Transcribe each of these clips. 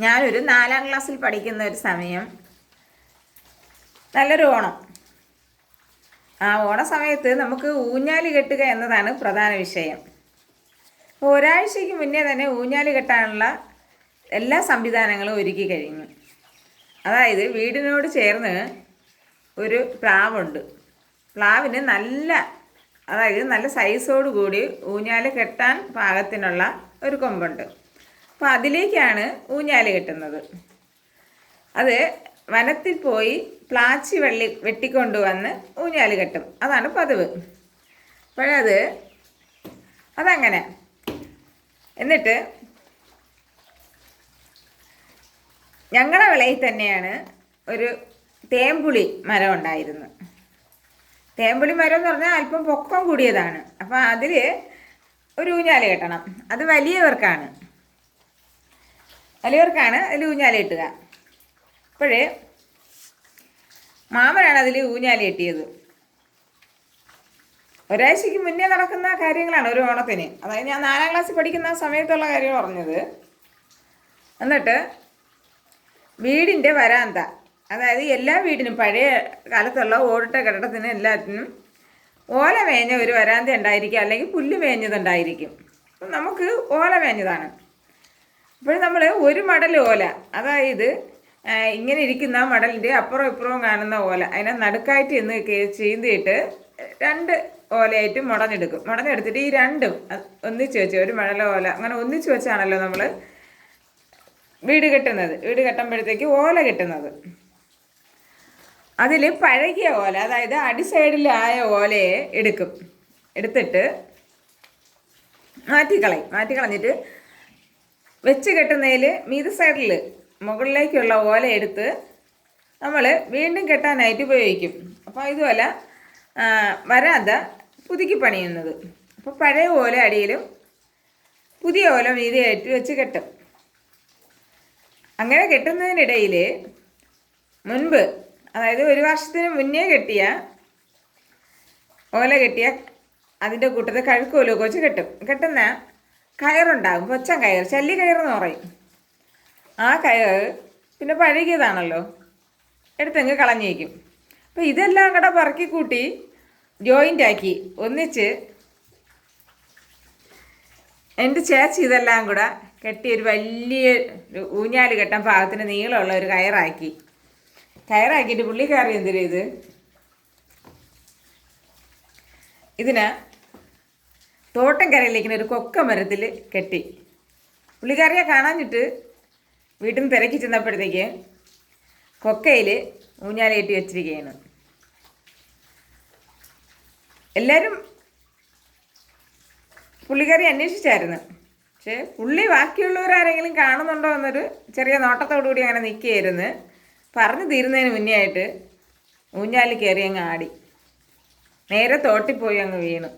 ഞാനൊരു നാലാം ക്ലാസ്സിൽ പഠിക്കുന്ന ഒരു സമയം. നല്ലൊരു ഓണം. ആ ഓണ സമയത്ത് നമുക്ക് ഊഞ്ഞാൽ കെട്ടുക എന്നതാണ് പ്രധാന വിഷയം. ഒരാഴ്ചയ്ക്ക് മുന്നേ തന്നെ ഊഞ്ഞാൽ കെട്ടാനുള്ള എല്ലാ സംവിധാനങ്ങളും ഒരുക്കി കഴിഞ്ഞു. അതായത് വീടിനോട് ചേർന്ന് ഒരു പ്ലാവുണ്ട്. പ്ലാവിന് നല്ല അതായത് നല്ല സൈസോട് കൂടി ഊഞ്ഞാൽ കെട്ടാൻ പാകത്തിനുള്ള ഒരു കൊമ്പുണ്ട്. അപ്പോൾ അതിലേക്കാണ് ഊഞ്ഞാൽ കെട്ടുന്നത്. അത് വനത്തിൽ പോയി പ്ലാച്ചി വെള്ളി വെട്ടിക്കൊണ്ടുവന്ന് ഊഞ്ഞാൽ കെട്ടും. അതാണ് പതിവ്. അപ്പോഴത് അതങ്ങനെ. എന്നിട്ട് ഞങ്ങളുടെ വിളയിൽ തന്നെയാണ് ഒരു തേമ്പുളി മരം ഉണ്ടായിരുന്നത്. തേമ്പുളി മരം എന്ന് പറഞ്ഞാൽ അല്പം പൊക്കം കൂടിയതാണ്. അപ്പോൾ അതിൽ ഒരു ഊഞ്ഞാൽ കെട്ടണം. അത് വലിയവർക്കാണ്. വലിയവർക്കാണ് അതിൽ ഊഞ്ഞാലിട്ടുക അപ്പോഴേ മാമനാണ് അതിൽ ഊഞ്ഞാലി കെട്ടിയത്. ഒരാഴ്ചയ്ക്ക് മുന്നേ നടക്കുന്ന കാര്യങ്ങളാണ് ഒരു ഓണത്തിന്. അതായത് ഞാൻ നാലാം ക്ലാസ്സിൽ പഠിക്കുന്ന സമയത്തുള്ള കാര്യം പറഞ്ഞത്. എന്നിട്ട് വീടിന്റെ വരാന്ത അതായത് എല്ലാ വീടിനും പഴയ കാലത്തുള്ള ഓടിട്ട കെട്ടിടത്തിന് എല്ലാത്തിനും ഓല മേഞ്ഞ ഒരു വരാന്ത ഉണ്ടായിരിക്കും അല്ലെങ്കിൽ പുല്ല് മേഞ്ഞതുണ്ടായിരിക്കും. നമുക്ക് ഓല മേഞ്ഞതാണ്. അപ്പോൾ നമ്മൾ ഒരു മടൽ ഓല. അതായത് ഇങ്ങനെ ഇരിക്കുന്ന മടലിന്റെ അപ്പുറം ഇപ്പുറവും കാണുന്ന ഓല. അതിനെ നടുക്കായിട്ട് എന്ന് ചീന്തിയിട്ട് രണ്ട് ഓലയായിട്ട് മുടഞ്ഞെടുക്കും. മുടഞ്ഞെടുത്തിട്ട് ഈ രണ്ടും ഒന്നിച്ച് വെച്ച് ഒരു മടല ഓല. അങ്ങനെ ഒന്നിച്ച് വെച്ചാണല്ലോ നമ്മൾ വീട് കെട്ടുന്നത്. വീട് കെട്ടുമ്പോഴത്തേക്ക് ഓല കെട്ടുന്നത്. അതിൽ പഴകിയ ഓല അതായത് അടി സൈഡിലായ ഓലയെ എടുക്കും. എടുത്തിട്ട് മാറ്റിക്കളയും. മാറ്റിക്കളഞ്ഞിട്ട് വെച്ച് കെട്ടുന്നതിൽ മീത സൈഡിൽ മുകളിലേക്കുള്ള ഓല എടുത്ത് നമ്മൾ വീണ്ടും കെട്ടാനായിട്ട് ഉപയോഗിക്കും. അപ്പോൾ ഇതുപോലെ വരാതെ പുതുക്കി പണിയുന്നത്. അപ്പോൾ പഴയ ഓല അടിയിലും പുതിയ ഓല മീതിയായിട്ട് വെച്ച് കെട്ടും. അങ്ങനെ കെട്ടുന്നതിനിടയിൽ മുൻപ് അതായത് ഒരു വർഷത്തിന് മുന്നേ കെട്ടിയ ഓല കെട്ടിയ അതിന്റെ കൂട്ടത്തിൽ കഴുക്കോലൊക്കെ വെച്ച് കെട്ടും. കെട്ടുന്ന കയറുണ്ടാകും. പൊച്ചൻ കയർ ചല്ലി കയറെന്ന് പറയും. ആ കയർ പിന്നെ പഴകിയതാണല്ലോ. എടുത്തങ്ങ് കളഞ്ഞേക്കും. അപ്പോൾ ഇതെല്ലാം കൂടെ പറക്കി കൂട്ടി ജോയിന്റ് ആക്കി. ഒന്നിച്ച് എന്റെ ചേച്ചി ഇതെല്ലാം കൂടെ കെട്ടി ഒരു വലിയ ഊഞ്ഞാൽ കെട്ടാൻ പാകത്തിന് നീളമുള്ള ഒരു കയറാക്കി. കയറാക്കിയിട്ട് പുള്ളിക്കാരി എന്തിനാ ഇത്? ഇതിന് തോട്ടം കരയിലേക്ക് ഒരു കൊക്ക മരത്തിൽ കെട്ടി. പുള്ളിക്കാരിയെ കാണാഞ്ഞിട്ട് വീട്ടിൽ നിന്ന് തിരക്കി ചെന്നപ്പോഴത്തേക്ക് കൊക്കയിൽ ഊഞ്ഞാലേറ്റി വെച്ചിരിക്കുകയാണ് എല്ലാവരും പുള്ളിക്കാരി അന്വേഷിച്ചായിരുന്നു. പക്ഷേ പുള്ളി ബാക്കിയുള്ളവർ ആരെങ്കിലും കാണുന്നുണ്ടോ എന്നൊരു ചെറിയ നോട്ടത്തോടു കൂടി അങ്ങനെ നിൽക്കുകയായിരുന്നു പറഞ്ഞു തീരുന്നതിന് മുന്നേ ആയിട്ട് ഊഞ്ഞാലിൽ കയറി അങ്ങ് ആടി. നേരെ തോട്ടിൽ പോയി അങ്ങ് വീണു.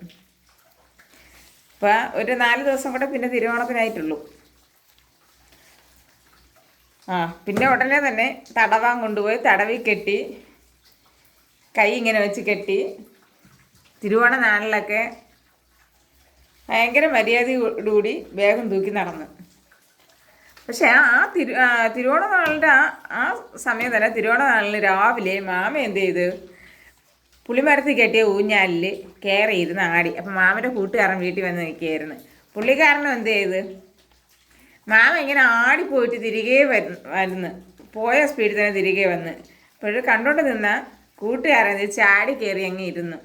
അപ്പോൾ ഒരു നാല് ദിവസം കൂടെ പിന്നെ തിരുവോണത്തിനായിട്ടുള്ളൂ. ആ പിന്നെ ഉടനെ തന്നെ തടവാൻ കൊണ്ടുപോയി തടവി കെട്ടി കൈ ഇങ്ങനെ വെച്ച് കെട്ടി തിരുവോണ നാളിലൊക്കെ ഭയങ്കര മര്യാദയോടുകൂടി വേഗം തൂക്കി നടന്നു. പക്ഷെ ആ തിരു തിരുവോണ നാളിന്റെ ആ ആ സമയം തന്നെ തിരുവോണ നാളിന് രാവിലെ മാമ എന്ത് ചെയ്ത്? പുളിമരത്തിൽ കെട്ടിയ ഊഞ്ഞാലിൽ കയറി ഇരുന്ന് ആടി. അപ്പം മാമന്റെ കൂട്ടുകാരൻ വീട്ടിൽ വന്ന് നിൽക്കുകയായിരുന്നു. പുള്ളിക്കാരനും എന്ത് ചെയ്ത്? മാമ ഇങ്ങനെ ആടിപ്പോയിട്ട് തിരികെ വരുന്നു. പോയ സ്പീഡിൽ തന്നെ തിരികെ വന്ന്. അപ്പോൾ കണ്ടോണ്ട് നിന്ന കൂട്ടുകാരൻ ചാടി കയറി അങ്ങ് ഇരുന്നു.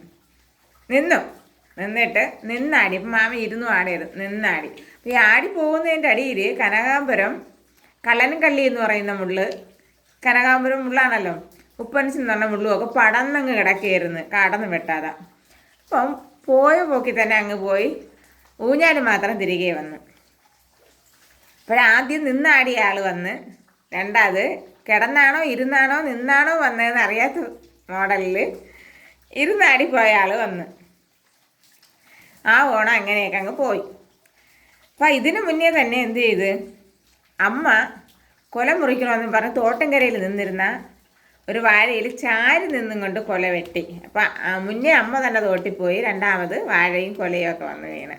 നിന്നു. നിന്നിട്ട് നിന്നാടി. ഇപ്പം മാമ ഇരുന്നു ആടിയത്. നിന്നാടി. അപ്പോൾ ഈ ആടി പോകുന്നതിന്റെ അടിയിൽ കനകാമ്പരം കള്ളനും കള്ളി എന്ന് പറയുന്ന മുള്ള്. കനകാമ്പരം മുള്ളാണല്ലോ. ഉപ്പൻസ് എന്ന് പറഞ്ഞ ഒക്കെ പടന്നങ്ങ് കിടക്കുകയായിരുന്നു. കടന്ന് വെട്ടാതെ. അപ്പം പോയ പോക്കി തന്നെ അങ്ങ് പോയി. ഊഞ്ഞാൽ മാത്രം തിരികെ വന്നു. അപ്പോഴാദ്യം നിന്നാടിയ ആൾ വന്ന് രണ്ടാമത് കിടന്നാണോ ഇരുന്നാണോ നിന്നാണോ വന്നതെന്ന് അറിയാത്ത മോഡലിൽ ഇരുന്നാടി പോയ ആൾ വന്ന്. ആ ഓണം അങ്ങനെയൊക്കെ അങ്ങ് പോയി. അപ്പം ഇതിനു മുന്നേ തന്നെ എന്ത് ചെയ്ത്? അമ്മ കൊല മുറിക്കണമെന്ന് പറഞ്ഞ് തോട്ടംകരയിൽ നിന്നിരുന്ന ഒരു വാഴയിൽ ചാരി നിന്നും കൊണ്ട് കൊല വെട്ടി. അപ്പം മുന്നേ അമ്മ തന്നെ തോട്ടിപ്പോയി. രണ്ടാമത് വാഴയും കൊലയും ഒക്കെ വന്നു വീണ്.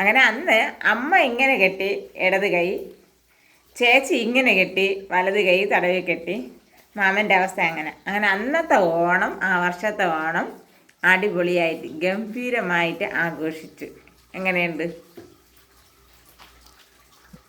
അങ്ങനെ അന്ന് അമ്മ ഇങ്ങനെ കെട്ടി ഇടത് കൈ ചേച്ചി ഇങ്ങനെ കെട്ടി വലത് കൈ തടവി കെട്ടി. മാമന്റെ അവസ്ഥ അങ്ങനെ. അങ്ങനെ അന്നത്തെ ഓണം ആ വർഷത്തെ ഓണം അടിപൊളിയായിട്ട് ഗംഭീരമായിട്ട് ആഘോഷിച്ചു. എങ്ങനെയുണ്ട്?